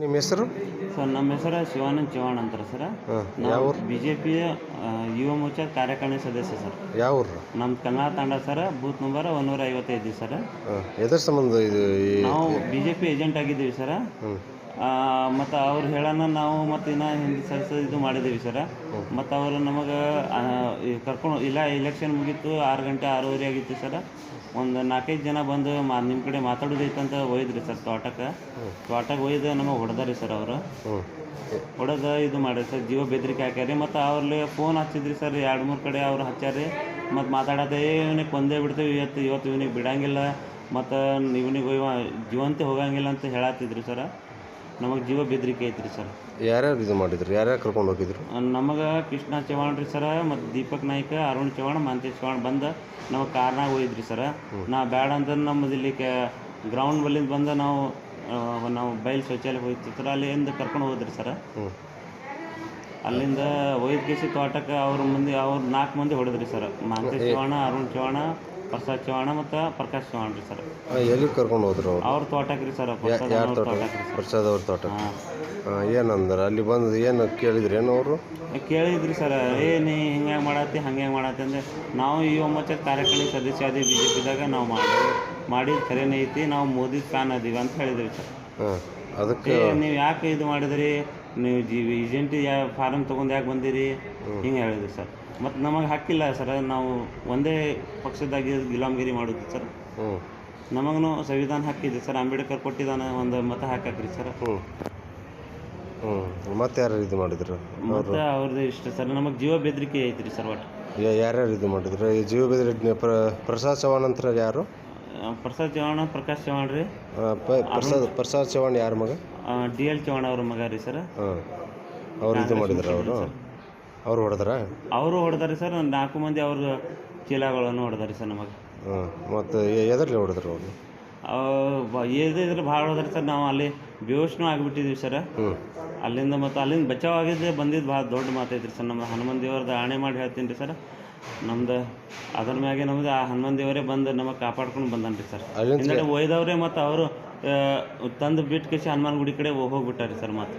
ನಿಮ್ಮ ಹೆಸರು? ಸರ್ ನಮ್ಮ ಹೆಸರು ಶಿವಾನಂದ್ ಚೌಹಾಣ್ ಅಂತಾರೆ ಸರ್. ನಾವು ಬಿ ಜೆ ಪಿಯ ಯುವ ಮೋರ್ಚಾ ಕಾರ್ಯಕಾರಿಣಿ ಸದಸ್ಯ ಸರ್. ಯಾವ ಊರು? ನಮ್ಮ ಕನ್ನಡ ತಂಡ ಸರ್ ಬೂತ್ ನಂಬರ್ ಒಂದೂರ ಐವತ್ತೈದು ಸರ್ ಎದ್ರ ಸಂಬಂಧ ಇದು ನಾವು ಬಿ ಜೆ ಪಿ ಏಜೆಂಟ್ ಆಗಿದ್ದೀವಿ ಸರ್. ಮತ್ತು ಅವ್ರು ಹೇಳೋಣ ನಾವು ಮತ್ತು ಇನ್ನು ಹಿಂದೆ ಸಲ್ಸ ಇದು ಮಾಡಿದ್ದೀವಿ ಸರ್. ಮತ್ತು ಅವರು ನಮಗೆ ಕರ್ಕೊಂಡು ಇಲ್ಲ ಎಲೆಕ್ಷನ್ ಮುಗೀತು ಆರು ಗಂಟೆ ಆರೂವರೆ ಆಗಿತ್ತು ಸರ್. ಒಂದು ನಾಲ್ಕೈದು ಜನ ಬಂದು ಮಾ ನಿಮ್ಮ ಕಡೆ ಮಾತಾಡೋದೈತಂತ ಒಯ್ದ್ರಿ ಸರ್ ತೋಟಕ್ಕೆ. ತೋಟಕ್ಕೆ ಒಯ್ದು ನಮಗೆ ಹೊಡೆದಾರಿ ಸರ್ ಅವರು. ಹೊಡೆದ ಇದು ಮಾಡಿ ಸರ್, ಜೀವ ಬೆದರಿಕೆ ಹಾಕ್ಯಾರಿ ಮತ್ತು ಅವ್ರಲ್ಲಿ ಫೋನ್ ಹಚ್ಚಿದ್ರಿ ಸರ್, ಎರಡು ಮೂರು ಕಡೆ ಅವ್ರು ಹಚ್ಚಾರಿ ಮತ್ತು ಮಾತಾಡತ್ತೆ ಇವನಿಗೆ ಕೊಂದೇ ಬಿಡ್ತೀವಿ, ಇವತ್ತು ಇವತ್ತು ಇವನಿಗೆ ಬಿಡಂಗಿಲ್ಲ. ಮತ್ತು ಇವನಿಗೆ ಇವ ಜೀವಂತ ಹೋಗಂಗಿಲ್ಲ ಅಂತ ಹೇಳತ್ತಿದ್ರಿ ಸರ್. ನಮಗೆ ಜೀವ ಬೆದರಿಕೆ ಐತ್ರಿ ಸರ್. ಯಾರ್ಯಾರು ಇದು ಮಾಡಿದ್ರು? ಯಾರ್ಯಾರು ಕರ್ಕೊಂಡು ಹೋಗಿದ್ರು? ನಮಗೆ ಕೃಷ್ಣ ಚವಾಣ್ ರೀ ಸರ ಮತ್ತು ದೀಪಕ್ ನಾಯ್ಕ ಅರುಣ್ ಚವಾಣ್ ಮಾಂತೇಶ್ ಚವಾಣ್ ಬಂದು ನಮಗೆ ಕಾರ್ನಾಗ ಹೋಗಿದ್ರಿ ಸರ. ನಾ ಬ್ಯಾಡ ಅಂದ್ರೆ ನಮ್ಮದು ಇಲ್ಲಿ ಗ್ರೌಂಡ್ ಬಲ್ಲಿಂದ ಬಂದು ನಾವು ಆ, ನಾವು ಬಯಲು ಶೌಚಾಲಯ ಹೋಗ್ತಿರ್ತಾರೆ ಅಲ್ಲಿಂದ ಕರ್ಕೊಂಡು ಹೋದ್ರಿ ಸರ. ಅಲ್ಲಿಂದ ವೈದ್ಯಕೀಯ ಕೇಸಿ ತೋಟಕ್ಕೆ ಅವ್ರ ಮುಂದೆ ಅವ್ರು ನಾಲ್ಕು ಮಂದಿ ಹೊಡೆದ್ರಿ ಸರ್. ಮಾಂತೇಶ್ ಚವ್ಹಾಣ ಅರುಣ್ ಚವ್ಹಾಣ ಪ್ರಸಾದ್ ಚವಾಣ ಮತ್ತು ಪ್ರಕಾಶ್ ಚವ್ಹಾಣ್ ರೀ ಸರ್. ಎಲ್ಲಿಗೆ ಕರ್ಕೊಂಡು ಹೋದ್ರು ಅವ್ರು? ಅವ್ರ ತೋಟಕ್ಕೆ ರೀ ಸರ್ ಪ್ರಸಾದ್ ಯಾರ ಅವ್ರ ತೋಟ? ತೋಟಕ್ಕೆ ರೀ ಪ್ರಸಾದ್ ಅವ್ರ ತೋಟ ಏನಂದ್ರೆ ಅಲ್ಲಿ ಬಂದು ಏನು ಕೇಳಿದ್ರಿ ಏನು ಅವರು? ಕೇಳಿದ್ರಿ ಸರ್ ಏ ನೀ ಹಿಂಗೆ ಮಾಡತ್ತಿ ಹಂಗೆ ಮಾಡತ್ತಿ ಅಂದ್ರೆ ನಾವು ಈ ಒಂಬತ್ತು ಕಾರ್ಯಕ್ರಮ ಸದಸ್ಯ ಅದೇ ಬಿ ಜೆ ಪಿದಾಗ ನಾವು ಮಾಡಿ ಮಾಡಿದ ಕರೆನೈತಿ ಐತಿ ನಾವು ಮೋದಿ ಫ್ಯಾನ್ ಅದೀವಿ ಅಂತ ಹೇಳಿದ್ರಿ ಸರ್. ಹಾಂ. ಅದಕ್ಕೆ ನೀವು ಯಾಕೆ ಇದು ಮಾಡಿದ್ರಿ? ನೀವು ಜಿ ಏಜೆಂಟ್ ಯಾ ಫಾರಮ್ ತೊಗೊಂಡು ಯಾಕೆ ಬಂದಿರಿ? ಹಿಂಗೆ ಹೇಳಿದ್ರಿ ಸರ್. ಮತ್ತು ನಮಗೆ ಹಕ್ಕಿಲ್ಲ ಸರ್. ನಾವು ಒಂದೇ ಪಕ್ಷದಾಗಿ ಗುಲಾಮಗಿರಿ ಮಾಡೋದು ಸರ್. ನಮಗೂ ಸಂವಿಧಾನ ಹಕ್ಕಿದೆ ಸರ್. ಅಂಬೇಡ್ಕರ್ ಕೊಟ್ಟಿದ್ದಾನೆ ಒಂದು ಮತ ಹಾಕಕ್ರಿ ಸರ್. ಹ್ಞೂ ಮತ್ತೆ ಯಾರು ಇದು ಮಾಡಿದ್ರು? ಮತ್ತು ಅವ್ರದ್ದು ಇಷ್ಟ ಸರ್. ನಮಗೆ ಜೀವ ಬೆದರಿಕೆ ಐತ್ರಿ ಸರ್ ಒಟ್ಟು. ಯಾರ್ಯಾರು ಇದು ಮಾಡಿದ್ರು? ಜೀವ ಬೆದರಿ ಪ್ರ ಪ್ರಸಾದ್ ಚವ್ಹಾಣ್ ಅಂತ ಯಾರು? ಪ್ರಸಾದ್ ಚವ್ಹಾಣ ಪ್ರಕಾಶ್ ಚವ್ಹಾಣ್ ರೀ. ಪ್ರಸಾದ್ ಪ್ರಸಾದ್ ಚವ್ಹಾಣ್ ಯಾರ ಮಗ? ಡಿ ಎಲ್ ಚವಾಣ್ ಅವ್ರ ಮಗ ರೀ ಸರ್. ಹಾಂ. ಅವ್ರು ಇದು ಮಾಡಿದ್ರು ಅವರು? ಅವ್ರು ಹೊಡೆದ್ರ? ಅವರು ಹೊಡೆದಾರಿ ಸರ್ ನಾಲ್ಕು ಮಂದಿ ಅವ್ರ ಚೀಲಗಳನ್ನು ಹೊಡೆದಾರಿ ಸರ್ ನಮಗೆ. ಹಾಂ ಮತ್ತು ಎದರ್ಲಿ ಹೊಡೆದ್ರು ಅವರು? ಏದಿದ್ರೆ ಭಾಳ ಹೋದ್ರಿ ಸರ್ ನಾವು ಅಲ್ಲಿ ಬೇವಸ್ನೂ ಆಗಿಬಿಟ್ಟಿದ್ದೀವಿ ಸರ್. ಅಲ್ಲಿಂದ ಮತ್ತು ಅಲ್ಲಿಂದ ಬಚಾವ್ ಆಗಿದ್ದೆ ಬಂದಿದ್ದು ಭಾಳ ದೊಡ್ಡ ಮಾತೈತ್ರಿ ಸರ್ ನಮ್ಮ ಹನುಮನ್ ದೇವ್ರದ್ದು ಆಣೆ ಮಾಡಿ ಹೇಳ್ತೀನಿ ರೀ ಸರ್. ನಮ್ದು ಅದ್ರ ಮ್ಯಾಗೆ ನಮ್ದು ಆ ಹನುಮಾನ್ ದೇವರೇ ಬಂದು ನಮಗೆ ಕಾಪಾಡ್ಕೊಂಡು ಬಂದನ್ರಿ ಸರ್. ಒಯ್ದವ್ರೆ ಮತ್ತು ಅವರು ತಂದು ಬಿಟ್ಟು ಕೇಸಿ ಹನುಮಾನ್ ಗುಡಿ ಕಡೆ ಹೋಗ್ಬಿಟ್ಟಾರಿ ಸರ್ ಮತ್ತೆ.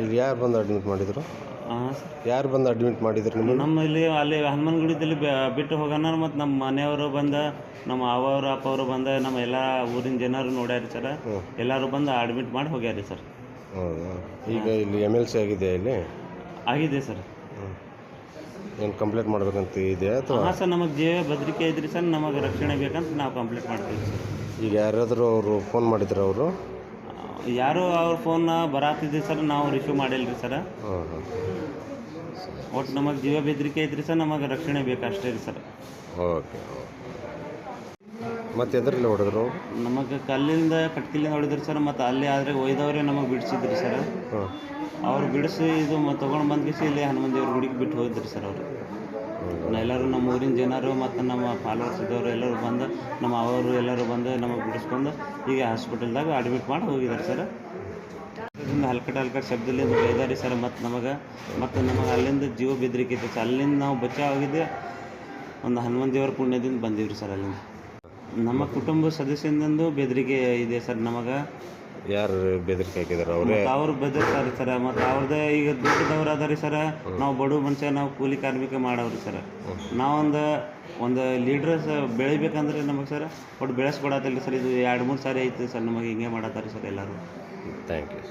ಇಲ್ಲಿ ಯಾರು ಬಂದು ಅಡ್ಮಿಟ್ ಮಾಡಿದ್ರು? ಹಾಂ ಸರ್. ಯಾರು ಬಂದು ಅಡ್ಮಿಟ್ ಮಾಡಿದ್ರು ನಿಮ್ಮ ನಮ್ಮ ಇಲ್ಲಿ ಅಲ್ಲಿ ಹನುಮಾನ್ ಗುಡಿದಲ್ಲಿ ಬೆ- ಬಿಟ್ಟು ಹೋಗೋಣ ಮತ್ತು ನಮ್ಮ ಮನೆಯವರು ಬಂದ ನಮ್ಮ ಅವರು ಅಪ್ಪವರು ಬಂದ ನಮ್ಮ ಎಲ್ಲ ಊರಿನ ಜನರು ನೋಡ್ಯಾರಿ ಸರ್. ಎಲ್ಲರೂ ಬಂದು ಅಡ್ಮಿಟ್ ಮಾಡಿ ಹೋಗ್ಯಾರಿ ಸರ್. ಹೌದಾ? ಈಗ ಇಲ್ಲಿ ಎಂ ಎಲ್ ಸಿ ಆಗಿದೆ ಇಲ್ಲಿ? ಆಗಿದೆ ಸರ್. ಏನು ಕಂಪ್ಲೇಂಟ್ ಮಾಡ್ಬೇಕಂತ ಇದೆ ಅಥವಾ? ಹಾಂ ಸರ್ ನಮಗೆ ಜೀವ ಭದ್ರಿಕೆ ಇದ್ರಿ ಸರ್ ನಮಗೆ ರಕ್ಷಣೆ ಬೇಕಂತ ನಾವು ಕಂಪ್ಲೇಂಟ್ ಮಾಡ್ತೀವಿ ಸರ್. ಈಗ ಯಾರಾದರೂ ಅವರು ಫೋನ್ ಮಾಡಿದ್ರು ಅವರು? ಯಾರು ಅವ್ರ ಫೋನ್ ಬರಾತಿದ್ವಿ ಸರ್ ನಾವು ರಿಸೀವ್ ಮಾಡಿಲ್ಲ ರೀ ಸರ್. ಹಾಂ ಹಾಂ. ಒಟ್ಟು ನಮಗೆ ಜೀವ ಬೆದರಿಕೆ ಐತ್ರಿ ಸರ್ ನಮಗೆ ರಕ್ಷಣೆ ಬೇಕು ಅಷ್ಟೇ ರೀ ಸರ್. ಓಕೆ. ಮತ್ತೆ ಎದರಲ್ಲಿ ಹೊಡೆದ್ರು? ನಮಗೆ ಕಲ್ಲಿಂದ ಕಟ್ಕಿಲಿಂದ ಹೊಡೆದ್ರು ಸರ್ ಮತ್ತು ಅಲ್ಲಿ ಆದರೆ ಒಯ್ದವ್ರೆ ನಮಗೆ ಬಿಡಿಸಿದ್ರು ಸರ್. ಹಾಂ. ಅವ್ರು ಬಿಡಿಸಿ ಇದು ತೊಗೊಂಡು ಬಂದು ಕಿಸಿ ಇಲ್ಲಿ ಹನುಮಂತ ದೇವ್ರ ಗುಡಿಗೆ ಬಿಟ್ಟು ಹೋಗಿದ್ರು ಸರ್ ಅವರು. ಎಲ್ಲರೂ ನಮ್ಮ ಊರಿನ ಜನರು ಮತ್ತು ನಮ್ಮ ಫಾಲೋವರ್ಸ್ ಇದ್ದವರು ಎಲ್ಲರೂ ಬಂದು ನಮ್ಮ ಅವರು ಎಲ್ಲರೂ ಬಂದು ನಮಗೆ ಬಿಡಿಸ್ಕೊಂಡು ಈಗ ಹಾಸ್ಪಿಟಲ್ದಾಗ ಅಡ್ಮಿಟ್ ಮಾಡಿ ಹೋಗಿದ್ದಾರೆ ಸರ್. ಇದರಿಂದ ಹಲ್ಕಟ್ ಹಲ್ಕಟ್ ಶಬ್ದದಿಂದ ಬೈದಾರಿ ಸರ್ ಮತ್ತು ನಮಗೆ ಮತ್ತು ನಮಗೆ ಅಲ್ಲಿಂದ ಜೀವ ಬೆದರಿಕೆ ಇತ್ತು ಸರ್. ಅಲ್ಲಿಂದ ನಾವು ಬಚಾವ್ ಆಗಿದ್ದೆ ಒಂದು ಹನುಮಂತ ದೇವರ ಪುಣ್ಯದಿಂದ ಬಂದೀವಿ ರೀ ಸರ್ ಅಲ್ಲಿಂದ. ನಮ್ಮ ಕುಟುಂಬ ಸದಸ್ಯರಿಂದಂದು ಬೆದರಿಕೆ ಇದೆ ಸರ್ ನಮಗೆ. ಯಾರು ಬೆದರಿಕೆ ಹಾಕಿದಾರೆ ಅವರೇ? ಮತ್ತು ಅವ್ರು ಬೆದರ್ತಾರೆ ಸರ್ ಮತ್ತು ಅವ್ರದ್ದೇ ಈಗ ದುಡ್ಡದವ್ರು ಅದಾರಿ ಸರ್ ನಾವು ಬಡ ಮನುಷ್ಯ ನಾವು ಕೂಲಿ ಕಾರ್ಮಿಕ ಮಾಡವ್ರಿ ಸರ್. ನಾವೊಂದು ಒಂದು ಲೀಡ್ರ್ ಬೆಳಿಬೇಕಂದ್ರೆ ನಮಗೆ ಸರ್ ಒಟ್ಟು ಬೆಳೆಸ್ಕೊಡತ್ತಿಲ್ಲ ಸರ್ ಇದು ಎರಡು ಮೂರು ಸಾರಿ ಐತೆ ಸರ್ ನಮಗೆ ಹಿಂಗೆ ಮಾಡತ್ತಾರೆ ಸರ್ ಎಲ್ಲರೂ. Thank you